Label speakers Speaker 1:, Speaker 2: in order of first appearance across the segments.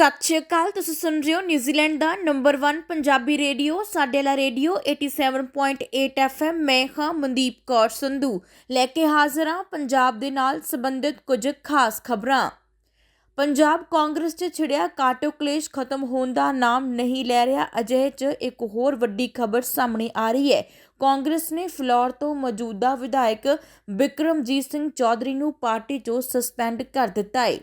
Speaker 1: ਸਤਿ ਸ਼੍ਰੀ ਅਕਾਲ, ਤੁਸੀਂ ਸੁਣ ਰਹੇ ਹੋ ਨਿਊਜ਼ੀਲੈਂਡ ਦਾ ਨੰਬਰ 1 ਪੰਜਾਬੀ ਰੇਡੀਓ ਸਾਡੇ ਲਾ ਰੇਡੀਓ 87.8 FM ਮੈਂ ਹਾਂ ਮਨਦੀਪ ਕੌਰ ਸੰਧੂ। ਲੈ ਕੇ ਹਾਜ਼ਰ ਹਾਂ ਪੰਜਾਬ ਦੇ ਨਾਲ ਸੰਬੰਧਿਤ ਕੁਝ ਖਾਸ ਖਬਰਾਂ। ਪੰਜਾਬ ਕਾਂਗਰਸ 'ਚ ਛਿੜਿਆ ਕਾਟੋ ਕਲੇਸ਼ ਖਤਮ ਹੋਣ ਦਾ ਨਾਮ ਨਹੀਂ ਲੈ ਰਿਹਾ, ਅਜਿਹੇ 'ਚ ਇੱਕ ਹੋਰ ਵੱਡੀ ਖਬਰ ਸਾਹਮਣੇ ਆ ਰਹੀ ਹੈ। ਕਾਂਗਰਸ ਨੇ ਫਲੋਰ ਤੋਂ ਮੌਜੂਦਾ ਵਿਧਾਇਕ ਬਿਕਰਮਜੀਤ ਸਿੰਘ ਚੌਧਰੀ ਨੂੰ ਪਾਰਟੀ 'ਚੋਂ ਸਸਪੈਂਡ ਕਰ ਦਿੱਤਾ ਹੈ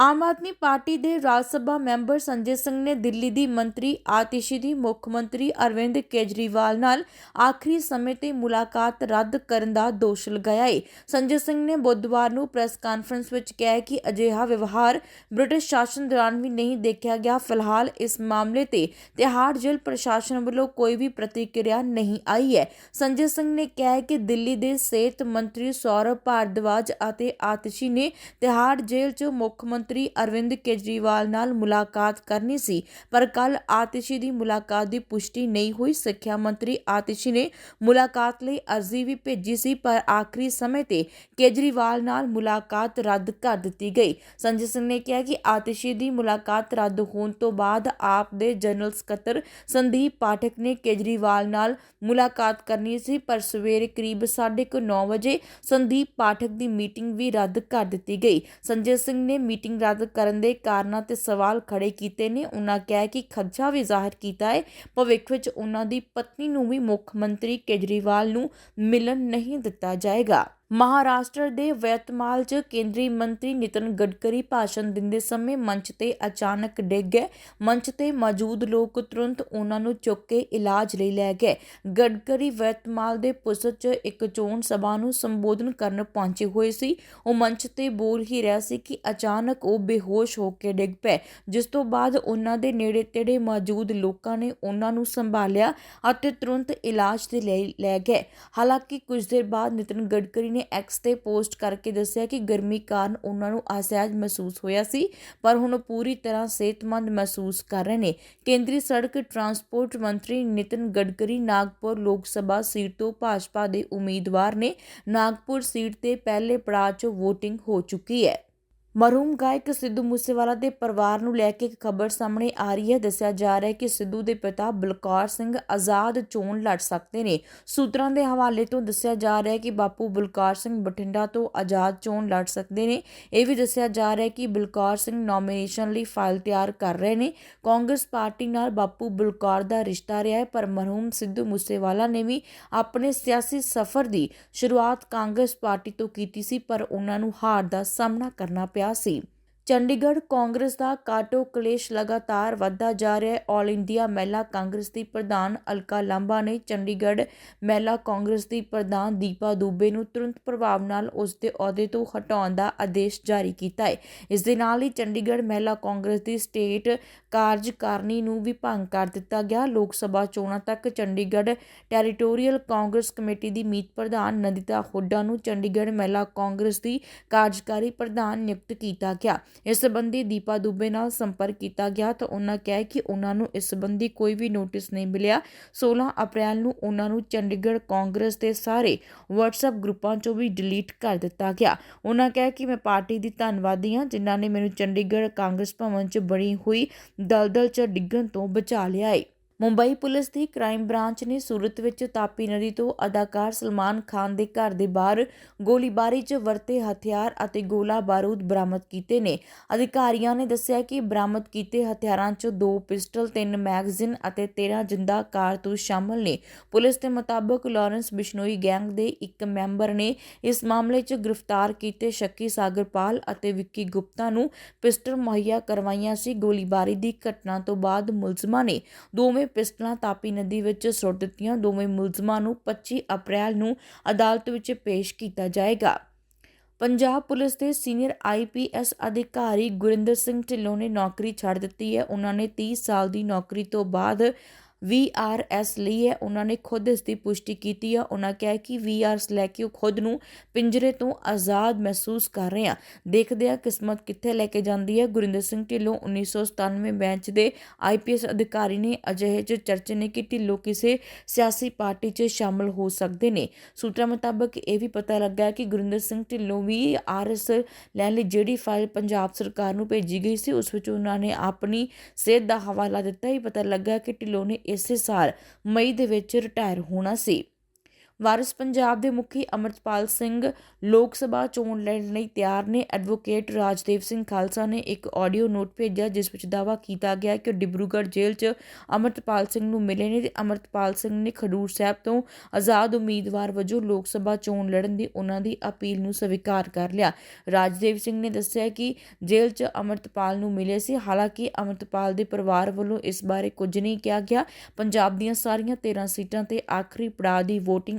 Speaker 1: ਆਮ ਆਦਮੀ ਪਾਰਟੀ ਦੇ ਰਾਜ ਸਭਾ ਮੈਂਬਰ ਸੰਜੇ ਸਿੰਘ ਨੇ ਦਿੱਲੀ ਦੀ ਮੰਤਰੀ, ਆਤਿਸ਼ੀ ਦੀ ਮੁੱਖ ਮੰਤਰੀ ਅਰਵਿੰਦ ਕੇਜਰੀਵਾਲ ਨਾਲ ਆਖਰੀ ਸਮੇਂ ਤੇ ਮੁਲਾਕਾਤ ਰੱਦ ਕਰਨ ਦਾ ਦੋਸ਼ ਲਗਾਇਆ ਹੈ ਸੰਜੇ ਸਿੰਘ ਨੇ ਬੁੱਧਵਾਰ ਨੂੰ ਪ੍ਰੈਸ ਕਾਨਫਰੰਸ ਵਿੱਚ ਕਿਹਾ ਕਿ ਅਜਿਹਾ ਵਿਵਹਾਰ ਬ੍ਰਿਟਿਸ਼ ਸ਼ਾਸਨ ਦੌਰਾਨ ਵੀ ਨਹੀਂ ਦੇਖਿਆ ਗਿਆ। ਫਿਲਹਾਲ ਇਸ ਮਾਮਲੇ ਤੇ ਤਿਹਾੜ ਜੇਲ੍ਹ ਪ੍ਰਸ਼ਾਸਨ ਵੱਲੋਂ ਕੋਈ ਵੀ ਪ੍ਰਤੀਕਿਰਿਆ ਨਹੀਂ ਆਈ ਹੈ। ਸੰਜੇ ਸਿੰਘ ਨੇ ਕਿਹਾ ਕਿ ਦਿੱਲੀ ਦੇ ਸਿਹਤ ਮੰਤਰੀ ਸੌਰਵ ਭਾਰਦਵਾਜ ਅਤੇ ਆਤਿਸ਼ੀ ਨੇ ਤਿਹਾੜ ਜੇਲ੍ਹ 'ਚ ਮੁੱਖ ਮੰਤਰੀ ਮੰਤਰੀ ਅਰਵਿੰਦ ਕੇਜਰੀਵਾਲ ਨਾਲ ਮੁਲਾਕਾਤ ਕਰਨੀ ਸੀ, ਪਰ ਕੱਲ ਆਤਿਸ਼ੀ ਦੀ ਮੁਲਾਕਾਤ ਦੀ ਪੁਸ਼ਟੀ ਨਹੀਂ ਹੋਈ। ਸਿੱਖਿਆ ਮੰਤਰੀ ਆਤਿਸ਼ੀ ਨੇ ਮੁਲਾਕਾਤ ਲਈ ਅਰਜ਼ੀ ਵੀ ਭੇਜੀ ਸੀ, ਪਰ ਆਖਰੀ ਸਮੇਂ ਤੇ ਕੇਜਰੀਵਾਲ ਨਾਲ ਮੁਲਾਕਾਤ ਰੱਦ ਕਰ ਦਿੱਤੀ ਗਈ। ਸੰਜੇ ਸਿੰਘ ਨੇ ਕਿਹਾ ਕਿ ਆਤਿਸ਼ੀ ਦੀ ਮੁਲਾਕਾਤ ਰੱਦ ਹੋਣ ਤੋਂ ਬਾਅਦ ਆਪ ਦੇ ਜਨਰਲ ਸਕੱਤਰ ਸੰਦੀਪ ਪਾਠਕ ਨੇ ਕੇਜਰੀਵਾਲ ਨਾਲ ਮੁਲਾਕਾਤ ਕਰਨੀ ਸੀ, ਪਰ ਸਵੇਰੇ ਕਰੀਬ 9:30 ਵਜੇ ਸੰਦੀਪ ਪਾਠਕ ਦੀ ਮੀਟਿੰਗ ਵੀ ਰੱਦ ਕਰ ਦਿੱਤੀ ਗਈ। ਸੰਜੇ ਸਿੰਘ ਨੇ ਮੀਟਿੰਗ ਰੱਦ ਕਰਨ ਦੇ ਕਾਰਨਾਂ ਤੇ ਸਵਾਲ ਖੜੇ ਕੀਤੇ ਨੇ। ਉਹਨਾਂ ਕਿਹਾ ਕਿ ਖਦਸ਼ਾ ਵੀ ਜ਼ਾਹਰ ਕੀਤਾ ਹੈ। ਭਵਿੱਖ ਵਿੱਚ ਉਹਨਾਂ ਦੀ ਪਤਨੀ ਨੂੰ ਵੀ ਮੁੱਖ ਮੰਤਰੀ ਕੇਜਰੀਵਾਲ ਨੂੰ ਮਿਲਣ ਨਹੀਂ ਦਿੱਤਾ ਜਾਏਗਾ। ਮਹਾਰਾਸ਼ਟਰ ਦੇ ਵੈਤਮਾਲ 'ਚ ਕੇਂਦਰੀ ਮੰਤਰੀ ਨਿਤਨ ਗਡਕਰੀ ਭਾਸ਼ਣ ਦਿੰਦੇ ਸਮੇਂ ਮੰਚ ਤੇ ਅਚਾਨਕ ਡਿੱਗ ਗਏ। ਮੰਚ ਤੇ ਮੌਜੂਦ ਲੋਕ ਤੁਰੰਤ ਉਹਨਾਂ ਨੂੰ ਚੁੱਕ ਕੇ ਇਲਾਜ ਲਈ ਲੈ ਗਏ। ਗਡਕਰੀ ਵੈਤਮਾਲ ਦੇ ਪੁਸਤ 'ਚ ਇੱਕ ਚੋਣ ਸਭਾ ਨੂੰ ਸੰਬੋਧਨ ਕਰਨ ਪਹੁੰਚੇ ਹੋਏ ਸੀ। ਉਹ ਮੰਚ ਤੇ ਬੋਲ ਹੀ ਰਿਹਾ ਸੀ ਕਿ ਅਚਾਨਕ ਉਹ ਬੇਹੋਸ਼ ਹੋ ਕੇ ਡਿੱਗ ਪਏ। ਜਿਸ ਤੋਂ ਬਾਅਦ ਉਹਨਾਂ ਦੇ ਨੇੜੇ ਤੇੜੇ ਮੌਜੂਦ ਲੋਕਾਂ ਨੇ ਉਹਨਾਂ ਨੂੰ ਸੰਭਾਲਿਆ ਅਤੇ ਤੁਰੰਤ ਇਲਾਜ ਦੇ ਲਈ ਲੈ ਗਏ। ਹਾਲਾਂਕਿ ਕੁਝ ਦੇਰ ਬਾਅਦ ਨਿਤਨ ਗਡਕਰੀ ਨੇ ਐਕਸ ਤੇ ਪੋਸਟ ਕਰਕੇ ਦੱਸਿਆ ਕਿ ਗਰਮੀ ਕਾਰਨ ਉਹਨਾਂ ਨੂੰ ਅਸਹਿਜ ਮਹਿਸੂਸ ਹੋਇਆ ਸੀ, ਪਰ ਹੁਣ ਪੂਰੀ ਤਰ੍ਹਾਂ ਸਿਹਤਮੰਦ ਮਹਿਸੂਸ ਕਰ ਰਹੇ ਨੇ। ਕੇਂਦਰੀ ਸੜਕ ਟਰਾਂਸਪੋਰਟ ਮੰਤਰੀ ਨਿਤਿਨ ਗਡਕਰੀ ਨਾਗਪੁਰ ਲੋਕ ਸਭਾ ਸੀਟ ਤੋਂ ਭਾਜਪਾ ਦੇ ਉਮੀਦਵਾਰ ਨੇ ਨਾਗਪੁਰ ਸੀਟ ਤੇ ਪਹਿਲੇ ਪੜਾਅ 'ਚ VOTING ਹੋ ਚੁੱਕੀ ਹੈ। ਮਰਹੂਮ ਗਾਇਕ ਸਿੱਧੂ ਮੂਸੇਵਾਲਾ ਦੇ ਪਰਿਵਾਰ ਨੂੰ ਲੈ ਕੇ ਇੱਕ ਖਬਰ ਸਾਹਮਣੇ ਆ ਰਹੀ ਹੈ। ਦੱਸਿਆ ਜਾ ਰਿਹਾ ਹੈ ਕਿ ਸਿੱਧੂ ਦੇ ਪਿਤਾ ਬਲਕੌਰ ਸਿੰਘ ਆਜ਼ਾਦ ਚੋਣ ਲੜ ਸਕਦੇ ਨੇ। ਸੂਤਰਾਂ ਦੇ ਹਵਾਲੇ ਤੋਂ ਦੱਸਿਆ ਜਾ ਰਿਹਾ ਹੈ ਕਿ ਬਾਪੂ ਬਲਕੌਰ ਸਿੰਘ ਬਠਿੰਡਾ ਤੋਂ ਆਜ਼ਾਦ ਚੋਣ ਲੜ ਸਕਦੇ ਨੇ। ਇਹ ਵੀ ਦੱਸਿਆ ਜਾ ਰਿਹਾ ਹੈ ਕਿ ਬਲਕੌਰ ਸਿੰਘ ਨੋਮੀਨੇਸ਼ਨ ਲਈ ਫਾਈਲ ਤਿਆਰ ਕਰ ਰਹੇ ਨੇ। ਕਾਂਗਰਸ ਪਾਰਟੀ ਨਾਲ ਬਾਪੂ ਬਲਕੌਰ ਦਾ ਰਿਸ਼ਤਾ ਰਿਹਾ ਹੈ, ਪਰ ਮਰਹੂਮ ਸਿੱਧੂ ਮੂਸੇਵਾਲਾ ਨੇ ਵੀ ਆਪਣੇ ਸਿਆਸੀ ਸਫ਼ਰ ਦੀ ਸ਼ੁਰੂਆਤ ਕਾਂਗਰਸ ਪਾਰਟੀ ਤੋਂ ਕੀਤੀ ਸੀ, ਪਰ ਉਹਨਾਂ ਨੂੰ ਹਾਰ ਦਾ ਸਾਹਮਣਾ ਕਰਨਾ ਪਿਆ। ਸੀ ਚੰਡੀਗੜ੍ਹ ਕਾਂਗਰਸ ਦਾ ਕਾਟੋ ਕਲੇਸ਼ ਲਗਾਤਾਰ ਵੱਧਦਾ ਜਾ ਰਿਹਾ ਹੈ। ਆਲ ਇੰਡੀਆ ਮਹਿਲਾ ਕਾਂਗਰਸ ਦੀ ਪ੍ਰਧਾਨ ਅਲਕਾ ਲਾਂਬਾ ਨੇ ਚੰਡੀਗੜ੍ਹ ਮਹਿਲਾ ਕਾਂਗਰਸ ਦੀ ਪ੍ਰਧਾਨ ਦੀਪਾ ਦੂਬੇ ਨੂੰ ਤੁਰੰਤ ਪ੍ਰਭਾਵ ਨਾਲ ਉਸ ਦੇ ਅਹੁਦੇ ਤੋਂ ਹਟਾਉਣ ਦਾ ਆਦੇਸ਼ ਜਾਰੀ ਕੀਤਾ ਹੈ। ਇਸ ਦੇ ਨਾਲ ਹੀ ਚੰਡੀਗੜ੍ਹ ਮਹਿਲਾ ਕਾਂਗਰਸ ਦੀ ਸਟੇਟ ਕਾਰਜਕਾਰਨੀ ਨੂੰ ਵੀ ਭੰਗ ਕਰ ਦਿੱਤਾ ਗਿਆ। ਲੋਕ ਸਭਾ ਚੋਣਾਂ ਤੱਕ ਚੰਡੀਗੜ੍ਹ ਟੈਰੀਟੋਰੀਅਲ ਕਾਂਗਰਸ ਕਮੇਟੀ ਦੀ ਮੀਤ ਪ੍ਰਧਾਨ ਨੰਦਿਤਾ ਹੁੱਡਾ ਨੂੰ ਚੰਡੀਗੜ੍ਹ ਮਹਿਲਾ ਕਾਂਗਰਸ ਦੀ ਕਾਰਜਕਾਰੀ ਪ੍ਰਧਾਨ ਨਿਯੁਕਤ ਕੀਤਾ ਗਿਆ। ਇਸ ਸੰਬੰਧੀ ਦੀਪਾ ਦੁਬੇ ਨਾਲ ਸੰਪਰਕ ਕੀਤਾ ਗਿਆ ਤਾਂ ਉਹਨਾਂ ਕਿਹਾ ਕਿ ਉਹਨਾਂ ਨੂੰ ਇਸ ਸੰਬੰਧੀ ਕੋਈ ਵੀ ਨੋਟਿਸ ਨਹੀਂ ਮਿਲਿਆ। 16 ਅਪ੍ਰੈਲ ਨੂੰ ਉਹਨਾਂ ਨੂੰ ਚੰਡੀਗੜ੍ਹ ਕਾਂਗਰਸ ਦੇ ਸਾਰੇ WhatsApp ਗਰੁੱਪਾਂ 'ਚੋਂ ਵੀ ਡਿਲੀਟ ਕਰ ਦਿੱਤਾ ਗਿਆ। ਉਹਨਾਂ ਕਿਹਾ ਕਿ ਮੈਂ ਪਾਰਟੀ ਦੀ ਧੰਨਵਾਦੀ ਹਾਂ, ਜਿਨ੍ਹਾਂ ਨੇ ਮੈਨੂੰ ਚੰਡੀਗੜ੍ਹ ਕਾਂਗਰਸ ਭਵਨ 'ਚ ਬਣੀ ਹੋਈ ਦਲਦਲ 'ਚ ਡਿੱਗਣ ਤੋਂ ਬਚਾ ਲਿਆ ਏ। ਮੁੰਬਈ ਪੁਲਿਸ ਦੀ ਕ੍ਰਾਈਮ ਬ੍ਰਾਂਚ ਨੇ ਸੂਰਤ ਵਿੱਚ ਤਾਪੀ ਨਦੀ ਤੋਂ ਅਦਾਕਾਰ ਸਲਮਾਨ ਖਾਨ ਦੇ ਘਰ ਦੇ ਬਾਹਰ ਗੋਲੀਬਾਰੀ 'ਚ ਵਰਤੇ ਹਥਿਆਰ ਅਤੇ ਗੋਲਾ ਬਾਰੂਦ ਬਰਾਮਦ ਕੀਤੇ ਨੇ। ਅਧਿਕਾਰੀਆਂ ਨੇ ਦੱਸਿਆ ਕਿ ਬਰਾਮਦ ਕੀਤੇ ਹਥਿਆਰਾਂ 'ਚ ਦੋ ਪਿਸਟਲ, ਤਿੰਨ ਮੈਗਜ਼ੀਨ ਅਤੇ 13 ਜਿੰਦਾ ਕਾਰਤੂਸ ਸ਼ਾਮਲ ਨੇ। ਪੁਲਿਸ ਦੇ ਮੁਤਾਬਕ ਲਾਰੈਂਸ ਬਿਸ਼ਨੋਈ ਗੈਂਗ ਦੇ ਇੱਕ ਮੈਂਬਰ ਨੇ ਇਸ ਮਾਮਲੇ 'ਚ ਗ੍ਰਿਫਤਾਰ ਕੀਤੇ ਸ਼ੱਕੀ ਸਾਗਰਪਾਲ ਅਤੇ ਵਿੱਕੀ ਗੁਪਤਾ ਨੂੰ ਪਿਸਟਲ ਮੁਹੱਈਆ ਕਰਵਾਈਆਂ ਸੀ। ਗੋਲੀਬਾਰੀ ਦੀ ਘਟਨਾ ਤੋਂ ਬਾਅਦ ਮੁਲਜ਼ਮਾਂ ਨੇ ਦੋਵੇਂ ਪਿਸਟਲਾਂ ਤਾਪੀ ਨਦੀ ਵਿੱਚ ਸੁੱਟ ਦਿੱਤੀਆਂ। ਦੋਵੇਂ ਮੁਲਜ਼ਮਾਂ ਨੂੰ 25 ਅਪ੍ਰੈਲ ਨੂੰ ਅਦਾਲਤ ਵਿੱਚ ਪੇਸ਼ ਕੀਤਾ ਜਾਏਗਾ। ਪੰਜਾਬ ਪੁਲਿਸ ਦੇ ਸੀਨੀਅਰ ਆਈਪੀਐਸ ਅਧਿਕਾਰੀ ਗੁਰਿੰਦਰ ਸਿੰਘ ਢਿੱਲੋਂ ਨੇ ਨੌਕਰੀ ਛੱਡ ਦਿੱਤੀ ਹੈ। ਉਹਨਾਂ ਨੇ 30 ਸਾਲ ਦੀ ਨੌਕਰੀ ਤੋਂ ਬਾਅਦ ਵੀਆਰਐਸ ਲਈ ਹੈ। ਉਹਨਾਂ ਨੇ ਖੁਦ ਇਸ ਦੀ ਪੁਸ਼ਟੀ ਕੀਤੀ ਹੈ ਉਹਨਾਂ ਕਿਹਾ ਕਿ ਵੀਆਰਸ ਲੈ ਕੇ ਉਹ ਖੁਦ ਨੂੰ ਪਿੰਜਰੇ ਤੋਂ ਆਜ਼ਾਦ ਮਹਿਸੂਸ ਕਰ ਰਹੇ ਆ। ਦੇਖਦੇ ਆ ਕਿਸਮਤ ਕਿੱਥੇ ਲੈ ਕੇ ਜਾਂਦੀ ਹੈ। ਗੁਰਿੰਦਰ ਸਿੰਘ ਢਿੱਲੋਂ 1997 ਬੈਂਚ ਦੇ ਆਈਪੀਐਸ ਅਧਿਕਾਰੀ ਨੇ ਅਜਿਹੇ ਚ ਚਰਚੇ ਨੇ ਕਿ ਢਿੱਲੋਂ ਕਿਸੇ ਸਿਆਸੀ ਪਾਰਟੀ 'ਚ ਸ਼ਾਮਲ ਹੋ ਸਕਦੇ ਨੇ। ਸੂਤਰਾਂ ਮੁਤਾਬਕ ਇਹ ਵੀ ਪਤਾ ਲੱਗਾ ਕਿ ਗੁਰਿੰਦਰ ਸਿੰਘ ਢਿੱਲੋਂ ਵੀ ਆਰਐਸ ਲੈਣ ਲਈ ਜਿਹੜੀ ਫਾਈਲ ਪੰਜਾਬ ਸਰਕਾਰ ਨੂੰ ਭੇਜੀ ਗਈ ਸੀ, ਉਸ ਵਿੱਚ ਉਹਨਾਂ ਨੇ ਆਪਣੀ ਸਿਹਤ ਦਾ ਹਵਾਲਾ ਦਿੱਤਾ। ਹੀ ਪਤਾ ਲੱਗਾ ਕਿ ਢਿੱਲੋਂ ਨੇ ਇਸੇ ਸਾਲ ਮਈ ਦੇ ਵਿੱਚ ਰਿਟਾਇਰ ਹੋਣਾ ਸੀ। ਵਾਰਿਸ ਪੰਜਾਬ ਦੇ ਮੁਖੀ ਅਮਰਤਪਾਲ ਸਿੰਘ ਲੋਕ ਸਭਾ ਚੋਣ ਲੜਨ ਲਈ ਤਿਆਰ ਨੇ। ਐਡਵੋਕੇਟ ਰਾਜਦੇਵ ਸਿੰਘ ਖਾਲਸਾ ਨੇ ਇੱਕ ਆਡੀਓ ਨੋਟ ਭੇਜਿਆ, ਜਿਸ ਵਿੱਚ ਦਾਅਵਾ ਕੀਤਾ ਗਿਆ ਕਿ ਉਹ ਡਿਬਰੂਗੜ੍ਹ ਜੇਲ੍ਹ 'ਚ ਅਮਰਤਪਾਲ ਸਿੰਘ ਨੂੰ ਮਿਲੇ ਨੇ ਤੇ ਅਮਰਤਪਾਲ ਸਿੰਘ ਨੇ ਖਡੂਰ ਸਾਹਿਬ ਤੋਂ ਆਜ਼ਾਦ ਉਮੀਦਵਾਰ ਵਜੋਂ ਲੋਕ ਸਭਾ ਚੋਣ ਲੜਨ ਦੀ ਉਹਨਾਂ ਦੀ ਅਪੀਲ ਨੂੰ ਸਵੀਕਾਰ ਕਰ ਲਿਆ। ਰਾਜਦੇਵ ਸਿੰਘ ਨੇ ਦੱਸਿਆ ਕਿ ਜੇਲ੍ਹ 'ਚ ਅਮਰਤਪਾਲ ਨੂੰ ਮਿਲੇ ਸੀ। ਹਾਲਾਂਕਿ ਅਮਰਤਪਾਲ ਦੇ ਪਰਿਵਾਰ ਵੱਲੋਂ ਇਸ ਬਾਰੇ ਕੁਝ ਨਹੀਂ ਕਿਹਾ ਗਿਆ। ਪੰਜਾਬ ਦੀਆਂ ਸਾਰੀਆਂ 13 ਸੀਟਾਂ ਤੇ ਆਖਰੀ ਪੜਾਅ ਦੀ VOTING